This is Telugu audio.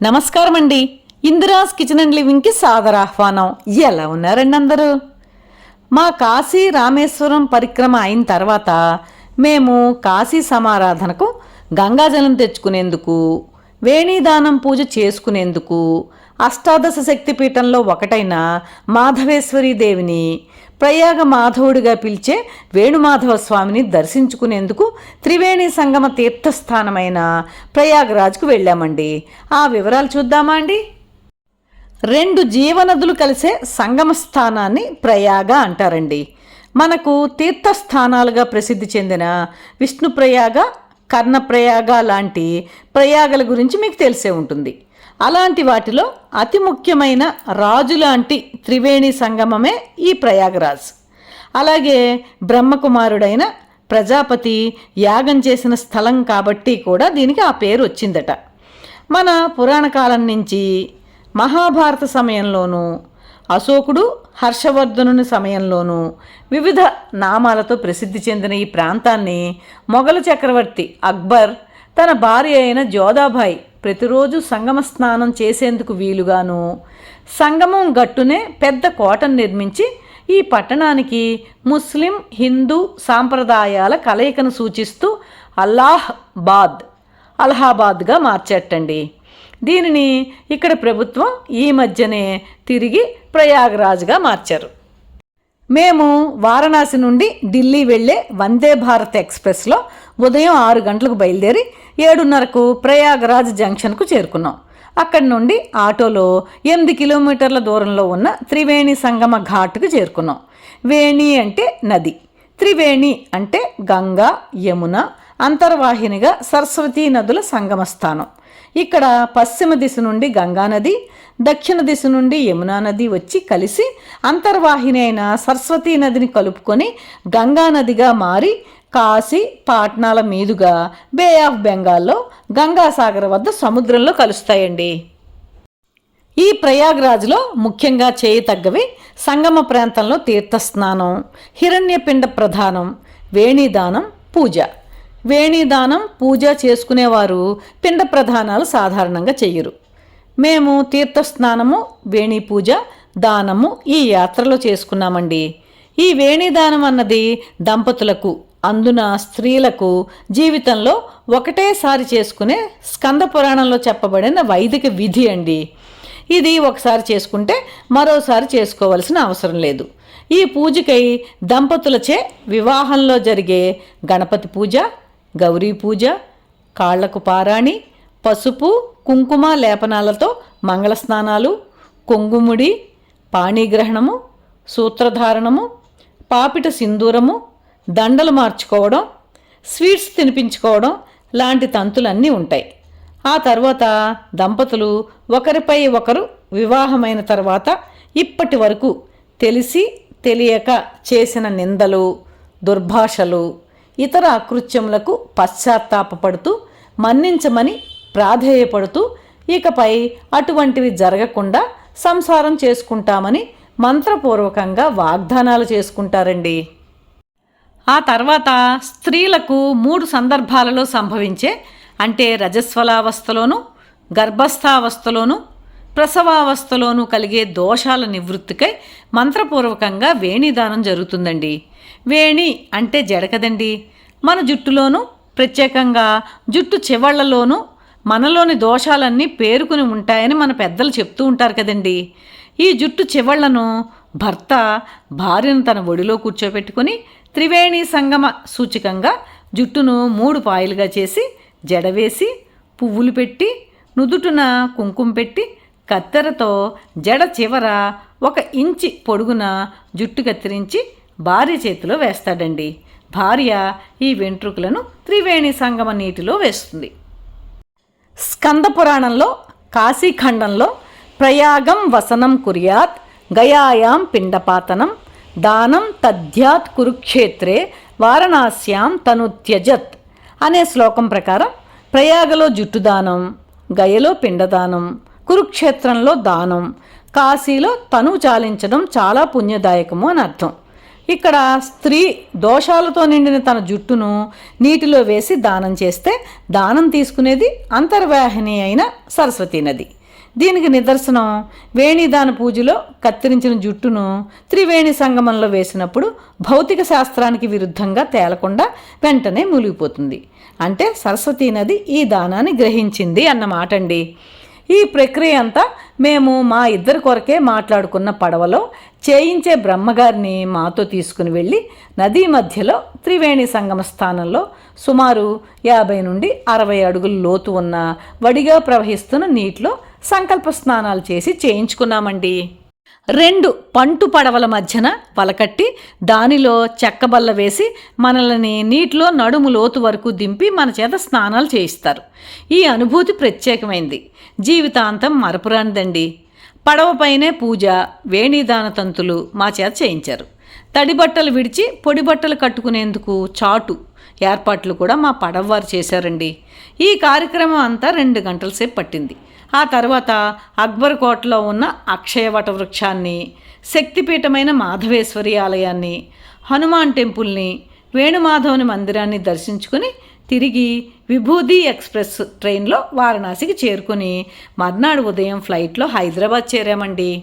నమస్కారం అండి ఇందిరాస్ కిచెన్ అండ్ లివింగ్కి సాదర ఆహ్వానం. ఎలా ఉన్నారండి అందరూ? మా కాశీ రామేశ్వరం పరిక్రమ అయిన తర్వాత మేము కాశీ సమారాధనకు గంగాజలం తెచ్చుకునేందుకు వేణీదానం పూజ చేసుకునేందుకు అష్టాదశ శక్తిపీఠంలో ఒకటైన మాధవేశ్వరీ దేవిని ప్రయాగ మాధవుడిగా పిలిచే వేణుమాధవ స్వామిని దర్శించుకునేందుకు త్రివేణి సంగమ తీర్థస్థానమైన ప్రయాగరాజ్కు వెళ్ళామండి. ఆ వివరాలు చూద్దామా అండి? రెండు జీవనదులు కలిసే సంగమ స్థానాన్ని ప్రయాగ అంటారండి. మనకు తీర్థస్థానాలుగా ప్రసిద్ధి చెందిన విష్ణుప్రయాగ కర్ణప్రయాగ లాంటి ప్రయాగల గురించి మీకు తెలిసే ఉంటుంది. అలాంటి వాటిలో అతి ముఖ్యమైన రాజు లాంటి త్రివేణి సంగమమే ఈ ప్రయాగరాజ్. అలాగే బ్రహ్మకుమారుడైన ప్రజాపతి యాగం చేసిన స్థలం కాబట్టి కూడా దీనికి ఆ పేరు వచ్చిందట. మన పురాణ కాలం నుంచి మహాభారత సమయంలోనూ అశోకుడు హర్షవర్ధనుని సమయంలోనూ వివిధ నామాలతో ప్రసిద్ధి చెందిన ఈ ప్రాంతాన్ని మొఘలు చక్రవర్తి అక్బర్ తన భార్య అయిన జోదాబాయి ప్రతిరోజు సంగమ స్నానం చేసేందుకు వీలుగాను. సంగమం గట్టునే పెద్ద కోటను నిర్మించి ఈ పట్టణానికి ముస్లిం హిందూ సాంప్రదాయాల కలయికను సూచిస్తూ అల్లాహ్ బాద్ అలహాబాద్గా మార్చేటండి దీనిని ఇక్కడ ప్రభుత్వం ఈ మధ్యనే తిరిగి ప్రయాగరాజ్గా మార్చారు. మేము వారణాసి నుండి ఢిల్లీ వెళ్ళే వందే భారత్ ఎక్స్ప్రెస్లో ఉదయం ఆరు గంటలకు బయలుదేరి ఏడున్నరకు ప్రయాగరాజ్ జంక్షన్కు చేరుకున్నాం. అక్కడి నుండి ఆటోలో ఎనిమిది కిలోమీటర్ల దూరంలో ఉన్న త్రివేణి సంగమ ఘాట్కు చేరుకున్నాం. వేణి అంటే నది. త్రివేణి అంటే గంగా యమున అంతర్వాహినిగా సరస్వతీ నదుల సంగమ స్థానం ఇక్కడ పశ్చిమ దిశ నుండి గంగానది దక్షిణ దిశ నుండి యమునా నది వచ్చి కలిసి అంతర్వాహిని అయిన సరస్వతీ నదిని కలుపుకొని గంగా నదిగా మారి కాశీ పాట్నాల మీదుగా బే ఆఫ్ బెంగాల్లో గంగాసాగర్ వద్ద సముద్రంలో కలుస్తాయండి. ఈ ప్రయాగ్రాజ్లో ముఖ్యంగా చేయతగ్గవి సంగమ ప్రాంతంలో తీర్థస్నానం హిరణ్యపిండ ప్రధానం వేణిదానం పూజ. వేణిదానం పూజ చేసుకునేవారు పిండ ప్రధానాలు సాధారణంగా చెయ్యరు. మేము తీర్థస్నానము వేణి పూజ దానము ఈ యాత్రలో చేసుకున్నామండి. ఈ వేణిదానం అన్నది దంపతులకు అందున స్త్రీలకు జీవితంలో ఒకటేసారి చేసుకునే స్కంద పురాణంలో చెప్పబడిన వైదిక విధి అండి. ఇది ఒకసారి చేసుకుంటే మరోసారి చేసుకోవలసిన అవసరం లేదు. ఈ పూజకై దంపతులచే వివాహంలో జరిగే గణపతి పూజ గౌరీ పూజ కాళ్ళకు పారాణి పసుపు కుంకుమ లేపనాలతో మంగళ స్నానాలు కొంగుముడి పాణిగ్రహణము సూత్రధారణము పాపిట సింధూరము దండలు మార్చుకోవడం స్వీట్స్ తినిపించుకోవడం లాంటి తంతులన్నీ ఉంటాయి. ఆ తర్వాత దంపతులు ఒకరిపై ఒకరు వివాహమైన తర్వాత ఇప్పటి వరకు తెలిసి తెలియక చేసిన నిందలు దుర్భాషలు ఇతర అకృత్యములకు పశ్చాత్తాపపడుతూ మన్నించమని ప్రాధేయపడుతూ ఇకపై అటువంటివి జరగకుండా సంసారం చేసుకుంటామని మంత్రపూర్వకంగా వాగ్దానాలు చేసుకుంటారండి. ఆ తర్వాత స్త్రీలకు మూడు సందర్భాలలో సంభవించే అంటే రజస్వలావస్థలోను గర్భస్థావస్థలోను ప్రసవావస్థలోనూ కలిగే దోషాల నివృత్తికై మంత్రపూర్వకంగా వేణిదానం జరుగుతుందండి. వేణి అంటే జడ కదండి మన జుట్టులోనూ ప్రత్యేకంగా జుట్టు చివళ్ళలోనూ మనలోని దోషాలన్నీ పేరుకుని ఉంటాయని మన పెద్దలు చెప్తూ ఉంటారు కదండి. ఈ జుట్టు చివళ్ళను భర్త భార్యను తన ఒడిలో కూర్చోబెట్టుకుని త్రివేణి సంగమ సూచికంగా జుట్టును మూడు పాయలుగా చేసి జడవేసి పువ్వులు పెట్టి నుదుటున కుంకుమ పెట్టి కత్తెరతో జడ చివర ఒక ఇంచి పొడుగున జుట్టు కత్తిరించి భార్య చేతిలో వేస్తాడండి. భార్య ఈ వెంట్రుకలను త్రివేణి సంగమ నీటిలో వేస్తుంది. స్కంద పురాణంలో కాశీఖండంలో ప్రయాగం వసనం కుర్యాత్ గయాయాం పిండపాతనం దానం తద్యాత్ కురుక్షేత్రే వారణాస్యాం తను త్యజత్ అనే శ్లోకం ప్రకారం ప్రయాగలో జుట్టుదానం గయలో పిండదానం కురుక్షేత్రంలో దానం కాశీలో తను చాలించడం చాలా పుణ్యదాయకము అని అర్థం. ఇక్కడ స్త్రీ దోషాలతో నిండిన తన జుట్టును నీటిలో వేసి దానం చేస్తే దానం తీసుకునేది అంతర్వాహిని అయిన సరస్వతీ నది. దీనికి నిదర్శనం వేణిదాన పూజలో కత్తిరించిన జుట్టును త్రివేణి సంగమంలో వేసినప్పుడు భౌతిక శాస్త్రానికి విరుద్ధంగా తేలకుండా వెంటనే మునిగిపోతుంది. అంటే సరస్వతీ నది ఈ దానాన్ని గ్రహించింది అన్నమాట అండి ఈ ప్రక్రియ అంతా మేము మా ఇద్దరి కొరకే మాట్లాడుకున్న పడవలో చేయించే బ్రహ్మగారిని మాతో తీసుకుని వెళ్ళి నదీ మధ్యలో త్రివేణి సంగమ స్థానంలో సుమారు యాభై నుండి అరవై అడుగుల లోతు ఉన్న వడిగా ప్రవహిస్తున్న నీటిలో సంకల్ప స్నానాలు చేసి చేయించుకున్నామండి. రెండు పంటు పడవల మధ్యన వలకట్టి దానిలో చెక్కబల్ల వేసి మనల్ని నీటిలో నడుము లోతు వరకు దింపి మన చేత స్నానాలు చేయిస్తారు. ఈ అనుభూతి ప్రత్యేకమైంది. జీవితాంతం మరపురానిదండి పడవపైనే పూజ వేణిదాన తంతులు మా చేత చేయించారు. తడి బట్టలు విడిచి పొడి బట్టలు కట్టుకునేందుకు చాటు ఏర్పాట్లు కూడా మా పడవవారు చేశారండి. ఈ కార్యక్రమం అంతా రెండు గంటల సేపు పట్టింది. ఆ తర్వాత అక్బర్ కోటలో ఉన్న అక్షయవట వృక్షాన్ని శక్తిపీఠమైన మాధవేశ్వరి ఆలయాన్ని హనుమాన్ టెంపుల్ని వేణుమాధవుని మందిరాన్ని దర్శించుకుని తిరిగి విభూది ఎక్స్ప్రెస్ ట్రైన్లో వారణాసికి చేరుకుని మర్నాడు ఉదయం ఫ్లైట్లో హైదరాబాద్ చేరామండి.